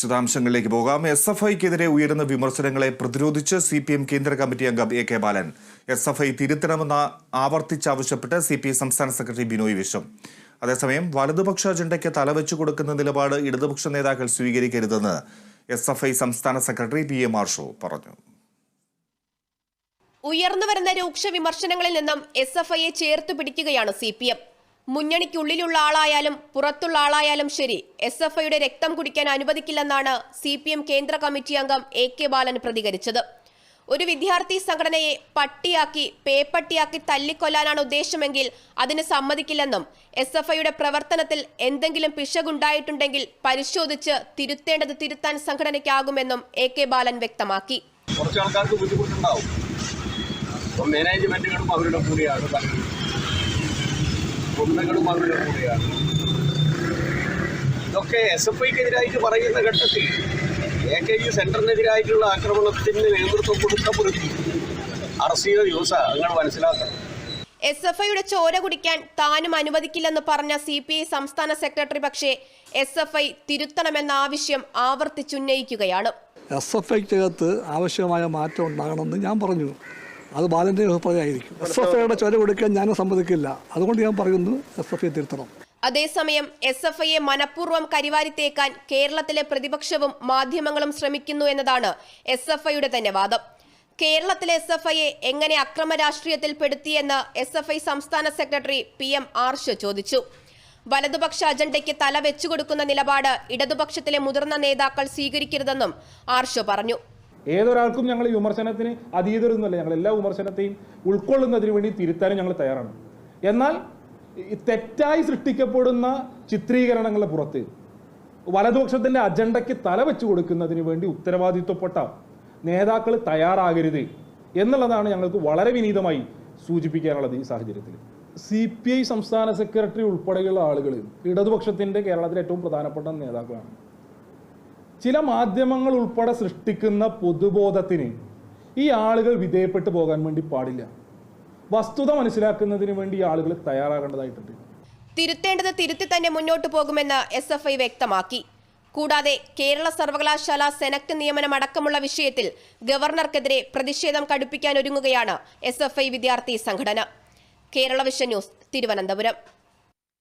വിശദാംശങ്ങളിലേക്ക് പോകാം. S F ഐക്കെതിരെ ഉയരുന്ന വിമർശനങ്ങളെ പ്രതിരോധിച്ച് സി പി എം കേന്ദ്ര കമ്മിറ്റി അംഗം A K Balan. S F I തിരുത്തണമെന്ന് ആവർത്തിച്ചാവശ്യപ്പെട്ട് സി പി ഐ സംസ്ഥാന സെക്രട്ടറി ബിനോയ് വിശ്വം. അതേസമയം വലതുപക്ഷ അജണ്ടയ്ക്ക് തലവെച്ചു കൊടുക്കുന്ന നിലപാട് ഇടതുപക്ഷ നേതാക്കൾ സ്വീകരിക്കരുതെന്ന് എസ് എഫ് ഐ സംസ്ഥാന സെക്രട്ടറി പി എ മാർഷോ പറഞ്ഞു. ഉയർന്നുവരുന്ന രൂക്ഷ വിമർശനങ്ങളിൽ നിന്നും എസ് എഫ് ഐയെ ചേർത്ത് പിടിക്കുകയാണ് സി പി എം. മുന്നണിക്കുള്ളിലുള്ള ആളായാലും പുറത്തുള്ള ആളായാലും ശരി എസ് എഫ് ഐയുടെ രക്തം കുടിക്കാൻ അനുവദിക്കില്ലെന്നാണ് സി പി എം കേന്ദ്ര കമ്മിറ്റി അംഗം എ കെ ബാലൻ പ്രതികരിച്ചത്. ഒരു വിദ്യാർത്ഥി സംഘടനയെ പട്ടിയാക്കി പേപ്പട്ടിയാക്കി തല്ലിക്കൊല്ലാനാണ് ഉദ്ദേശമെങ്കിൽ അതിന് സമ്മതിക്കില്ലെന്നും എസ് എഫ് ഐയുടെ പ്രവർത്തനത്തിൽ എന്തെങ്കിലും പിശകുണ്ടായിട്ടുണ്ടെങ്കിൽ പരിശോധിച്ച് തിരുത്തേണ്ടത് തിരുത്താൻ സംഘടനയ്ക്കാകുമെന്നും എ കെ ബാലൻ വ്യക്തമാക്കി. കുറച്ച് ആൾക്കാർക്ക് ബുദ്ധിമുട്ടുണ്ടാവും. അവരുടെ കൂടെയാണ് ഒന്നുകളും അവരുടെ കൂടെയാണ്. ഇതൊക്കെ എസ് എഫ് ഐക്കെതിരായിട്ട് പറയുന്ന ഘട്ടത്തിൽ എ കെ യു സെന്ററിനെതിരായിട്ടുള്ള ആക്രമണത്തിന് നേതൃത്വം കൊടുക്കപ്പെടുത്തി അറസ്റ്റ് ചെയ്ത ദിവസം നിങ്ങൾ മനസ്സിലാക്കണം. എസ് എഫ് ഐയുടെ ചോര കുടിക്കാൻ താനും അനുവദിക്കില്ലെന്ന് പറഞ്ഞ സി പി ഐ സംസ്ഥാന സെക്രട്ടറി പക്ഷേ എസ് എഫ് ഐ തിരുത്തണമെന്ന ആവശ്യം ആവർത്തിച്ചുന്നയിക്കുകയാണ്. എസ് എഫ് ഐക്കകത്ത് ആവശ്യമായ മാറ്റം ഉണ്ടാകണമെന്ന് ഞാൻ പറഞ്ഞു. അത് ബാലന്റെ അഭിപ്രായമായിരിക്കും. എസ് എഫ് ഐയുടെ ചൊര കൊടുക്കാൻ ഞാൻ സമ്മതിക്കില്ല. അതുകൊണ്ട് ഞാൻ പറയുന്നു എസ് എഫ് ഐ തിരുത്തണം. അതേസമയം എസ് എഫ് ഐയെ മനഃപൂർവം കരിവാരിത്തേക്കാൻ കേരളത്തിലെ പ്രതിപക്ഷവും മാധ്യമങ്ങളും ശ്രമിക്കുന്നു എന്നതാണ് എസ് എഫ് ഐയുടെ തന്നെ വാദം. കേരളത്തിലെ എസ് എഫ് ഐയെ എങ്ങനെ അക്രമ രാഷ്ട്രീയത്തിൽ പെടുത്തിയെന്ന് എസ് എഫ് ഐ സംസ്ഥാന സെക്രട്ടറി പി എം ആർഷ ചോദിച്ചു. വലതുപക്ഷ അജണ്ടയ്ക്ക് തല വെച്ചുകൊടുക്കുന്ന നിലപാട് ഇടതുപക്ഷത്തിലെ മുതിർന്ന നേതാക്കൾ സ്വീകരിക്കരുതെന്നും ആർഷ പറഞ്ഞു. ഏതൊരാൾക്കും ഞങ്ങൾ വിമർശനത്തിന് അതീതരൊന്നുമല്ല ഞങ്ങൾ എല്ലാ വിമർശനത്തെയും ഉൾക്കൊള്ളുന്നതിന് വേണ്ടി തിരുത്താനും ഞങ്ങൾ തയ്യാറാണ്. എന്നാൽ തെറ്റായി സൃഷ്ടിക്കപ്പെടുന്ന ചിത്രീകരണങ്ങളുടെ പുറത്ത് വലതുപക്ഷത്തിന്റെ അജണ്ടയ്ക്ക് തല വെച്ചു കൊടുക്കുന്നതിന് വേണ്ടി ഉത്തരവാദിത്വപ്പെട്ട നേതാക്കൾ തയ്യാറാകരുത് എന്നുള്ളതാണ് ഞങ്ങൾക്ക് വളരെ വിനീതമായി സൂചിപ്പിക്കാനുള്ളത് ഈ സാഹചര്യത്തിൽ. സി പി ഐ സംസ്ഥാന സെക്രട്ടറി ഉൾപ്പെടെയുള്ള ആളുകൾ ഇടതുപക്ഷത്തിന്റെ കേരളത്തിലെ ഏറ്റവും പ്രധാനപ്പെട്ട നേതാക്കളാണ്. ചില മാധ്യമങ്ങൾ ഉൾപ്പെടെ സൃഷ്ടിക്കുന്ന പൊതുബോധത്തിന് ഈ ആളുകൾ വിധേയപ്പെട്ടു പോകാൻ വേണ്ടി പാടില്ല. വസ്തുത മനസ്സിലാക്കുന്നതിന് വേണ്ടി ഈ ആളുകൾ തയ്യാറാകേണ്ടതായിട്ടുണ്ട്. തിരുത്തേണ്ടത് തിരുത്തി തന്നെ മുന്നോട്ട് പോകുമെന്ന് എസ് എഫ് ഐ വ്യക്തമാക്കി. കൂടാതെ കേരള സർവകലാശാല സെനക്ട് നിയമനം അടക്കമുള്ള വിഷയത്തിൽ ഗവർണർക്കെതിരെ പ്രതിഷേധം കടുപ്പിക്കാൻ ഒരുങ്ങുകയാണ് എസ് എഫ് ഐ വിദ്യാർത്ഥി സംഘടന. Kerala vision news Thiruvananthapuram.